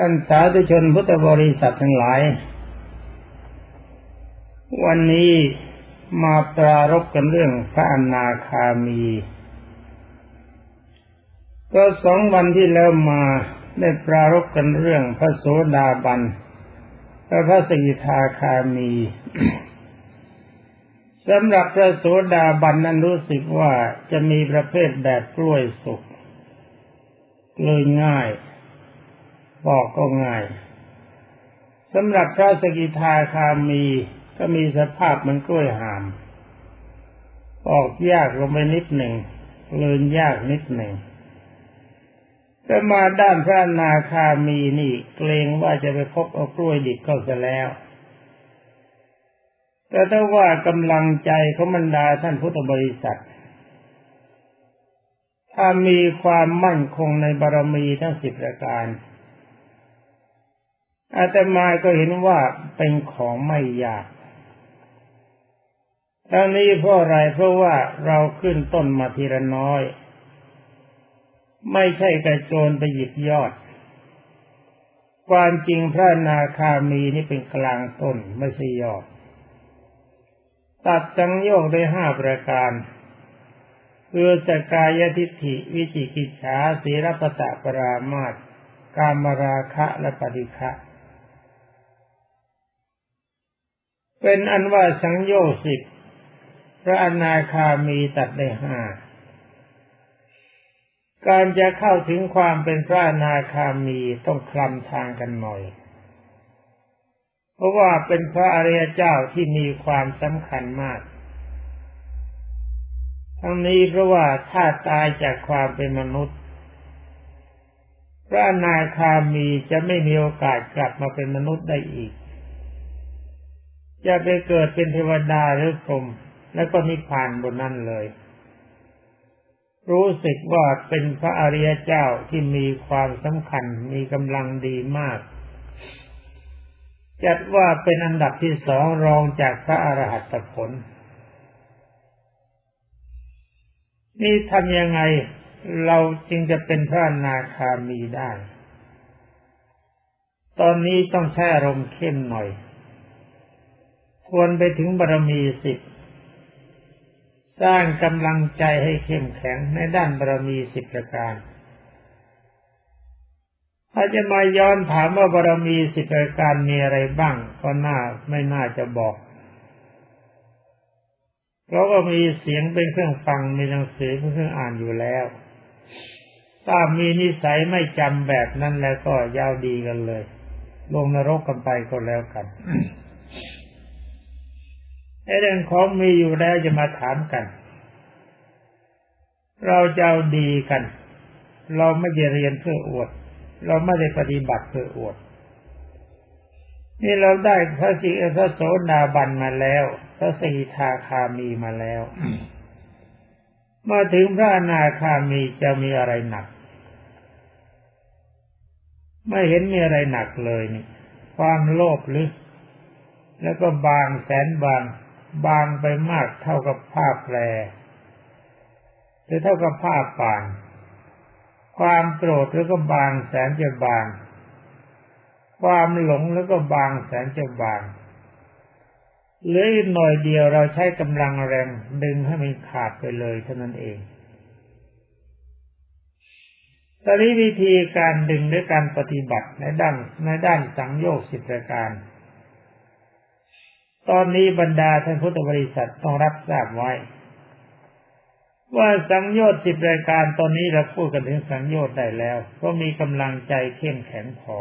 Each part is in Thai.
ท่านสาธุชนพุทธบริษัททั้งหลาย วันนี้มาปรารบกันเรื่องพระอนาคามี ก็สองวันที่แล้วมาได้ปรารบกันเรื่องพระโสดาบันและพระสกิทาคามีสำหรับพระโสดาบันนั้นรู้สึกว่าจะมีประเภทแบบกล้วยสุกเลยง่าย บอกก็ง่ายสำหรับพระสกิทาคามีก็มีสภาพมันกล้วยหาม ออกยากลงไปนิดหนึ่งเลินยากนิดหนึ่งแต่มาด้านพระนาคามีนี่เกรงว่าจะไปพบเอากล้วยดิบเข้าซะแล้ว แต่ถ้าว่ากำลังใจของบรรดาท่านพุทธบริษัท ถ้ามีความมั่นคงในบารมีทั้งสิบประการ อาตมาก็เห็นว่าเป็นของไม่ยากทั้งนี้เพราะอะไรเพราะว่าเราขึ้นต้นมาทีละน้อย ไม่ใช่กระโจนไปหยิบยอด ความจริงพระนาคามีนี่เป็นกลางต้นไม่ใช่ยอด ตัดสังโยกได้ห้าประการคือสกายทิฏฐิวิจิกิจฉาสีรปตะปรามาตกามราคะและปฏิฆะ เป็นอันว่าสังโยชน์สิบพระอนาคามีตัดได้ห้าการจะเข้าถึงความเป็นพระอนาคามีต้องคลำทางกันหน่อย เพราะว่าเป็นพระอริยเจ้าที่มีความสำคัญมาก ทั้งนี้เพราะว่าถ้าตายจากความเป็นมนุษย์ พระอนาคามีจะไม่มีโอกาสกลับมาเป็นมนุษย์ได้อีก จะไปเกิดเป็นเทวดาหรือพรหมแล้วก็นิพพานบนนั้นเลย รู้สึกว่าเป็นพระอริยเจ้าที่มีความสำคัญมีกำลังดีมาก จัดว่าเป็นอันดับที่สองรองจากพระอรหัตผล นี่ทำยังไงเราจึงจะเป็นพระนาคามีได้ ตอนนี้ต้องใช้อารมณ์เข้มหน่อย ควรไปถึงบารมีสิบสร้างกำลังใจให้เข้มแข็งในด้านบารมีสิบประการ ถ้าจะมาย้อนถามว่าบารมีสิบประการมีอะไรบ้าง ก็น่าไม่น่าจะบอก เพราะว่ามีเสียงเป็นเครื่องฟังมีหนังสือเป็นเครื่องอ่านอยู่แล้วถ้ามีนิสัยไม่จำแบบนั้นแล้วก็ยาวดีกันเลย ลงนรกกันไปก็แล้วกัน เรื่องของมีอยู่แล้วจะมาถามกัน เราจะเอาดีกัน เราไม่ได้เรียนเพื่ออวด เราไม่ได้ปฏิบัติเพื่ออวด นี่เราได้พระสิพระโสดาบันมาแล้ว พระสีทาคามีมาแล้วมาถึงพระนาคามีจะมีอะไรหนัก ไม่เห็นมีอะไรหนักเลยนี่ ความโลภหรือ แล้วก็บางแสนบาง บางไปมากเท่ากับผ้าแปรหรือเท่ากับผ้าป่าน ความโกรธแล้วก็บางแสนจะบาง ความหลงแล้วก็บางแสนจะบางเหลืออีกหน่อยเดียวเราใช้กำลังแรงดึงให้มันขาดไปเลยเท่านั้นเอง ตอนนี้วิธีการดึงด้วยการปฏิบัติในด้านในด้านสังโยชน์สิบประการ ตอนนี้บรรดาท่านพุทธบริษัทต้องรับทราบไว้ ว่าสังโยชน์สิบรายการตอนนี้เราพูดกันถึงสังโยชน์ได้แล้วก็มีกำลังใจเข้มแข็งพอ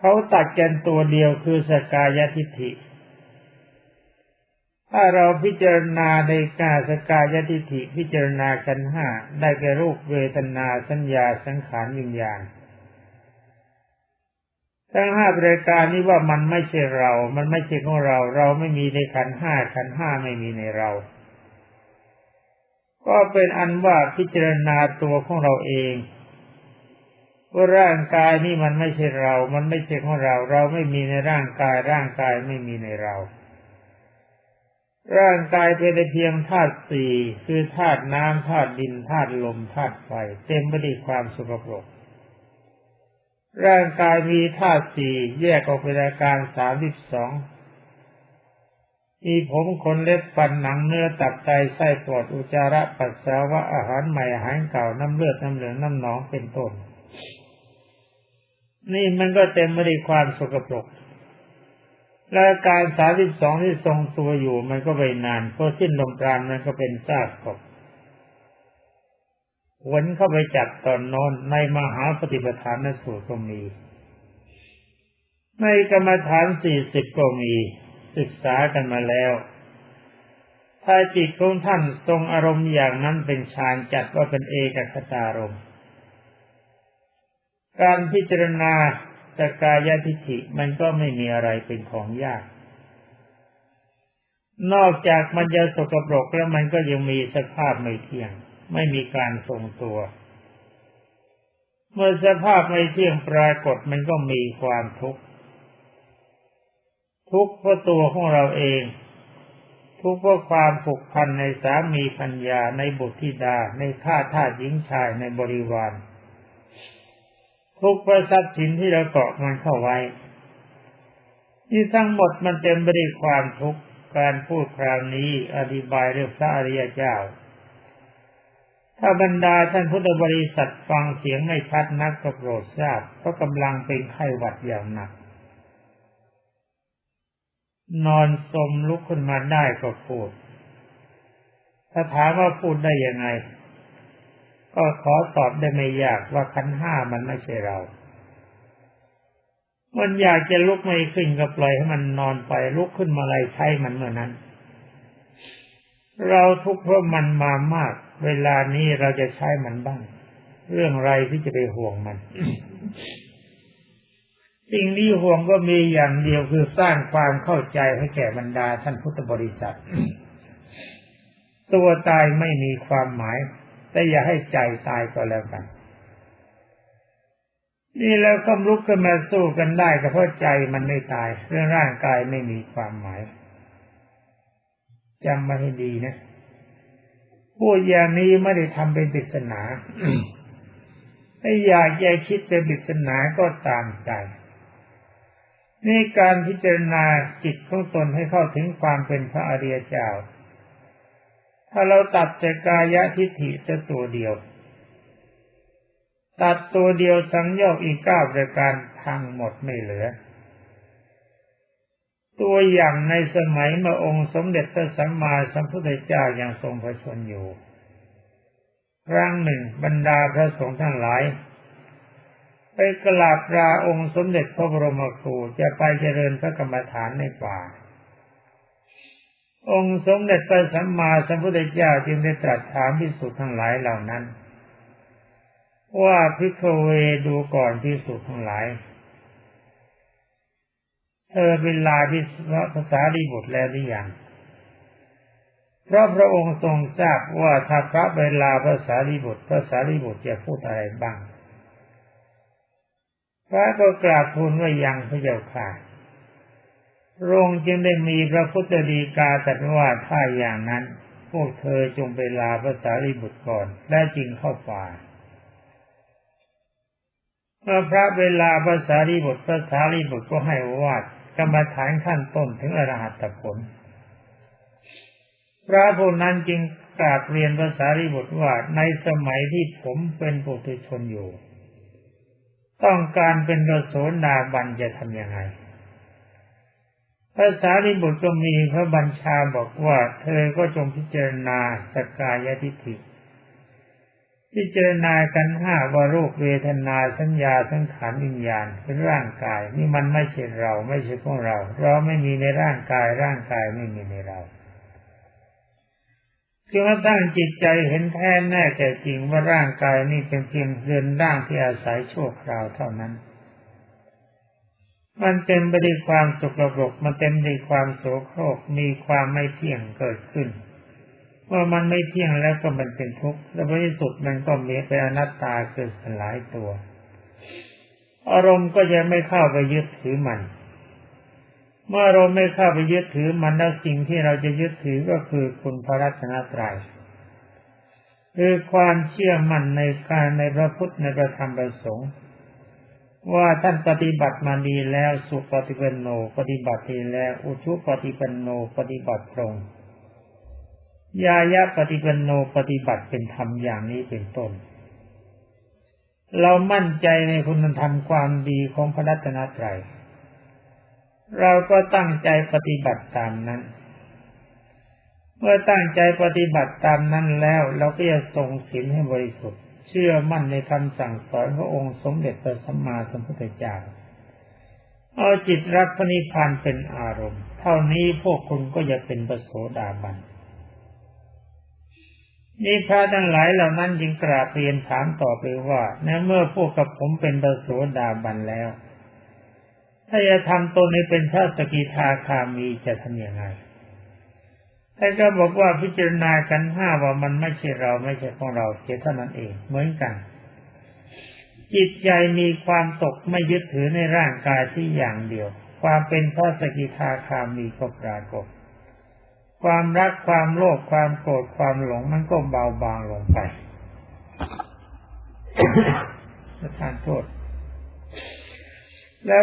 เขาตัดกันตัวเดียวคือสกายทิฏฐิ ถ้าเราพิจารณาในกาสกายทิฏฐิพิจารณากันห้าได้แก่รูปเวทนาสัญญาสังขารวิญญาณ ทั้งห้าบริการนี้ว่ามันไม่ใช่เรา มันไม่ใช่ของเรา เราไม่มีในขันห้าขันห้าไม่มีในเรา ก็เป็นอันว่าพิจารณาตัวของเราเองว่าร่างกายนี่มันไม่ใช่เรา มันไม่ใช่ของเรา เราไม่มีในร่างกาย ร่างกายไม่มีในเรา ร่างกายเป็นเพียงธาตุสี่คือธาตุน้ำธาตุดินธาตุลมธาตุไฟเต็มไปด้วยความสกปรก ร่างกายมีธาตุสี่แยกออกเป็นอาการสามสิบสองมีผมขนเล็บฟันหนังเนื้อตับไตไส้ปอดอุจจาระปัสสาวะอาหารใหม่อาหารเก่าน้ำเลือดน้ำเหลืองน้ำหนองเป็นต้น นี่มันก็เต็มไปด้วยความสกปรกและการสามสิบสองที่ทรงตัวอยู่มันก็ไปนานพอสิ้นลมปราณมันก็เป็นซากศพ วนเข้าไปจับตอนนอนในมหาปฏิปทานนสูตรก็มี ในกรรมฐานสี่สิบก็มี ศึกษากันมาแล้ว ถ้าจิตของท่านทรงอารมณ์อย่างนั้นเป็นฌานจัดว่าเป็นเอกคตารมการพิจารณาสกายทิฐิมันก็ไม่มีอะไรเป็นของยาก นอกจากมันจะสกปรกแล้วมันก็ยังมีสภาพไม่เที่ยง ไม่มีการทรงตัว เมื่อสภาพไม่เที่ยงปรากฏมันก็มีความทุกข์ ทุกข์เพราะตัวของเราเอง ทุกข์เพราะความผูกพันในสามีพัญญาในบุตรธิดาในข้าทาสหญิงชายในบริวาร ทุกปราะทรัพย์สินที่เราเกาะมันเข้าไว้ที่ทั้งหมดมันเต็มไปด้วยความทุกข์ การพูดคราวนี้อธิบายเรื่องพระอริยเจ้า ถ้าบรรดาท่านพุทธบริษัทฟังเสียงไม่ชัดนักก็โปรดทราบเพราะกำลังเป็นไข้หวัดอย่างหนัก นอนสมลุกขึ้นมาได้ก็พูด ถ้าถามว่าพูดได้ยังไง ก็ขอตอบได้ไม่ยากว่าขันห้ามันไม่ใช่เรา มันอยากจะลุกไม่ขึ้นก็ปล่อยให้มันนอนไปลุกขึ้นมาอะไรใช้มันเมื่อนั้น เราทุกข์เพราะมันมามาก เวลานี้เราจะใช้มันบ้าง เรื่องไรที่จะไปห่วงมัน สิ่งที่ห่วงก็มีอย่างเดียวคือสร้างความเข้าใจให้แก่บรรดาท่านพุทธบริษัท ตัวตายไม่มีความหมาย แต่อย่าให้ใจตายก็แล้วกัน นี่แล้วก็ลุกขึ้นมาสู้กันได้ก็เพราะใจมันไม่ตาย เรื่องร่างกายไม่มีความหมายจำมาให้ดีนะ พูดอย่างนี้ไม่ได้ทำเป็นปริศนาถ้าอยากแยกคิดเป็นปริศนาก็ตามใจนี่การพิจารณาจิตของตนให้เข้าถึงความเป็นพระอริยเจ้า ถ้าเราตัดจากกายทิฏฐิจะตัวเดียว ตัดตัวเดียวสังโยกอีกเก้าประการพังหมดไม่เหลือ ตัวอย่างในสมัยเมื่อองค์สมเด็จพระสัมมาสัมพุทธเจ้ายังทรงพระชนอยู่ครั้งหนึ่งบรรดาพระสงฆ์ทั้งหลาย ไปกราบลาองค์สมเด็จพระบรมครูจะไปเจริญพระกรรมฐานในป่า องค์สมเด็จพระสัมมาสัมพุทธเจ้าจึงได้ตรัสถามพิสุทั้งหลายเหล่านั้น ว่าพิกเวดูก่อนพิสุทั้งหลาย เธอเวลาที่พระภาษาดีบุตรแล้วหรือยังเพราะพระองค์ทรงทราบว่าถ้าพระเวลาภาษาดีบุตรภาษาดีบุตรจะพูดอะไรบ้าง พระก็กราบทูลว่ายังพระเจ้าค่ะพระองค์จึงได้มีพระพุทธดีกาตรัสว่าถ้าอย่างนั้น พวกเธอจงไปลาพระสารีบุตรก่อน และจึงเข้าป่าเมื่อพระเวลาพระสารีบุตรพระสารีบุตรก็ให้วาด กรรมฐานขั้นต้นถึงอรหัตผล พระผู้นั้นจึงกราบเรียนพระสารีบุตรว่าในสมัยที่ผมเป็นปุถุชนอยู่ ต้องการเป็นรโสดาบันจะทำยังไงพระสารีบุตรก็มีพระบัญชาบอกว่า เธอก็จงพิจารณาสกายทิฏฐิ พิจารณากันห้าว่ารูปเวทนาสัญญาสังขารวิญญาณเป็นร่างกายนี่มันไม่ใช่เราไม่ใช่ของเรา เราไม่มีในร่างกายร่างกายไม่มีในเราคือว่าตั้งจิตใจเห็นแท้แน่แต่จริงว่าร่างกายนี่เป็นเพียงเรือนร่างที่อาศัยชั่วคราวเท่านั้น มันเต็มไปด้วยความสกปรกมันเต็มไปด้วยความโสโครกมีความไม่เที่ยงเกิดขึ้น เมื่อมันไม่เที่ยงแล้วก็มันเป็นทุกข์และในที่สุดมันก็มีเป็นอนัตตาเกิดสลายตัว อารมณ์ก็ยังไม่เข้าไปยึดถือมัน เมื่อเราไม่เข้าไปยึดถือมันแล้วสิ่งที่เราจะยึดถือก็คือคุณพระรัตนตรัยคือความเชื่อมั่นในการในพระพุทธในพระธรรมประสงค์ ว่าท่านปฏิบัติมาดีแล้วสุปฏิปันโน ปฏิบัติดีแล้ว อุชุปฏิปันโนปฏิบัติตรง ยายะปฏิปันโนปฏิบัติเป็นธรรมอย่างนี้เป็นต้น เรามั่นใจในคุณธรรมความดีของพระรัตนตรัย เราก็ตั้งใจปฏิบัติตามนั้น เมื่อตั้งใจปฏิบัติตามนั้นแล้วเราก็จะทรงศีลให้บริสุทธิ์ เชื่อมั่นในคำสั่งสอนขององค์สมเด็จพระสัมมาสัมพุทธเจ้าเอาจิตรักพระนิพพานเป็นอารมณ์ เท่านี้พวกคุณก็จะเป็นประโสดาบัน นี่พระทั้งหลายเหล่านั้นจึงกราบเรียนถามต่อไปว่าในเมื่อพวกกับผมเป็นประโสดาบันแล้ว ถ้าจะทำตนให้เป็นพระสกิทาคามีจะทำยังไงท่านก็บอกว่าพิจารณากันห้าว่ามันไม่ใช่เราไม่ใช่ของเราเสียเท่านั้นเอง เหมือนกัน จิตใจมีความตกไม่ยึดถือในร่างกายที่อย่างเดียว ความเป็นพระสกิทาคามีก็ปรากฏ ความรักความโลภความโกรธความหลงมันก็เบาบางลงไปประทานโทษแล้ว